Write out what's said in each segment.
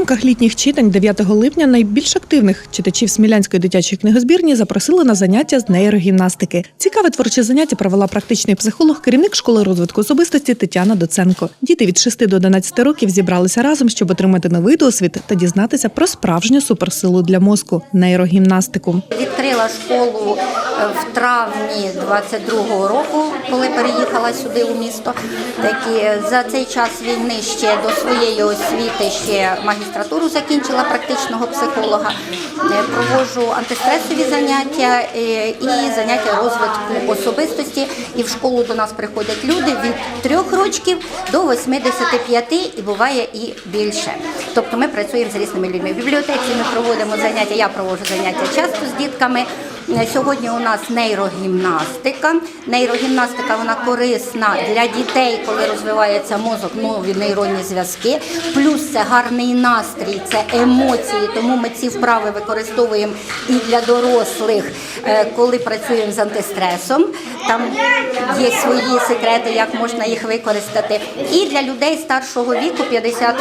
рамках літніх читань 9 липня найбільш активних читачів Смілянської дитячої книгозбірні запросили на заняття з нейрогімнастики. Цікаве творче заняття провела практичний психолог, керівник школи розвитку особистості Тетяна Доценко. Діти від 6 до 11 років зібралися разом, щоб отримати новий досвід та дізнатися про справжню суперсилу для мозку нейрогімнастику. Відкрила школу е, в травні 22-го року, коли переїхала сюди у місто. Такі за цей час війни ще до своєї освіти ще магістратуру закінчила практичного психолога. Е, Проводжу антистресові заняття е, і заняття розвитку особистості. І в школу до нас приходять люди від трьох років до 85 і буває і більше. Тобто ми працюємо з різними людьми. В бібліотеці ми проводимо заняття. Я проводжу заняття часто з дітками. Сьогодні у нас нейрогімнастика. Нейрогімнастика вона корисна для дітей, коли розвивається мозок, нові нейронні зв'язки. Плюс це гарний настрій, це емоції. Тому ми ці вправи використовуємо і для дорослих, е, коли працюємо з антистресом. Там є свої секрети, як можна їх використати. І для людей старшого віку 50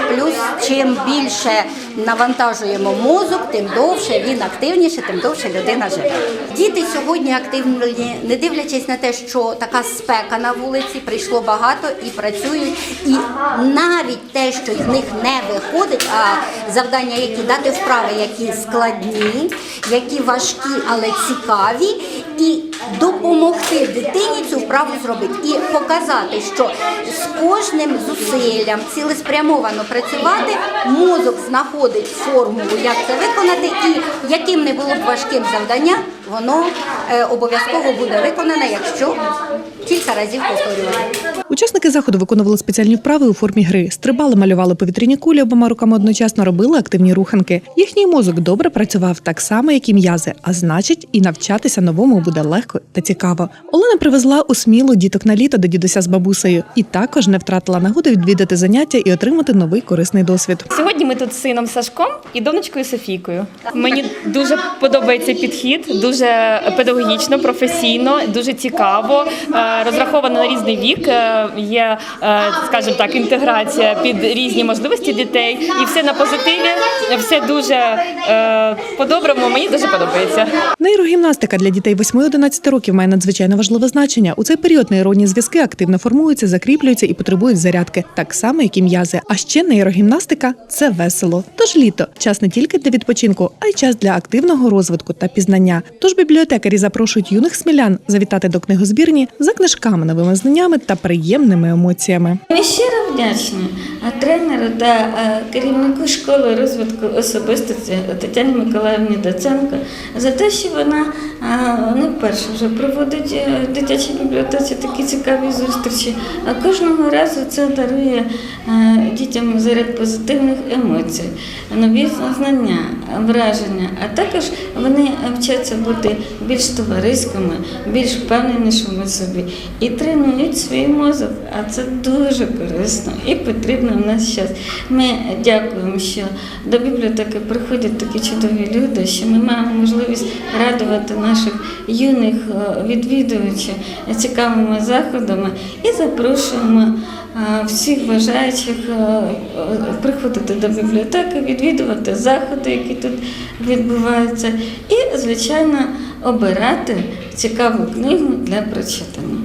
чим більше навантажуємо мозок, тим довше він активніше, тим довше людина живе. Діти сьогодні активні, не дивлячись на те, що така спека на вулиці, прийшло багато і працюють. І навіть те, що з них не виходить, а завдання, які дати вправи, які складні, які важкі, але цікаві, і допомогти дитині цю вправу зробити і показати, що з кожним зусиллям цілеспрямовано працювати, мозок знаходить формулу, як це виконати, і яким не було б важким завдання, воно е, обов'язково буде виконане, якщо кілька разів повторювати. Учасники заходу виконували спеціальні вправи у формі гри, стрибали, малювали повітряні кулі обома руками одночасно, робили активні руханки. Їхній мозок добре працював так само, як і м'язи, а значить, і навчатися новому буде легко та цікаво. Олена привезла у смілу діток на літо до дідуся з бабусею і також не втратила нагоди відвідати заняття і отримати новий корисний досвід. Сьогодні ми тут з сином Сашком і донечкою Софійкою. Мені дуже подобається підхід, дуже педагогічно, професійно, дуже цікаво, е, розраховано на різний вік. Є, е, скажімо так, інтеграція під різні можливості дітей, і все на позитиві, все дуже е, по-доброму. Мені дуже подобається. Нейрогімнастика для дітей 8-11 років має надзвичайно важливе значення. У цей період нейронні зв'язки активно формуються, закріплюються і потребують зарядки, так само, як і м'язи. А ще нейрогімнастика це весело. Тож літо час не тільки для відпочинку, а й час для активного розвитку та пізнання. Тож бібліотекарі запрошують юних смілян завітати до книгозбірні за книжками, новими знаннями та приємними емоціями. Ми щиро вдячні а, тренеру та керівнику школи розвитку особистості Тетяні Миколаївні Доценко за те, що вона не вперше вже проводить е, в дитячій бібліотеці такі цікаві зустрічі. А кожного разу це дарує е, дітям заряд позитивних емоцій, нові знання, враження. А також вони вчаться бути більш товариськими, більш впевненішими собі і тренують свій мозок. А це дуже корисно і потрібно в наш час. Ми дякуємо, що до бібліотеки приходять такі чудові люди, що ми маємо можливість радувати наших юних е, відвідувачів цікавими заходами і запрошуємо е, всіх бажаючих е, приходити до бібліотеки, відвідувати заходи, які тут відбуваються, і, звичайно, обирати цікаву книгу для прочитання.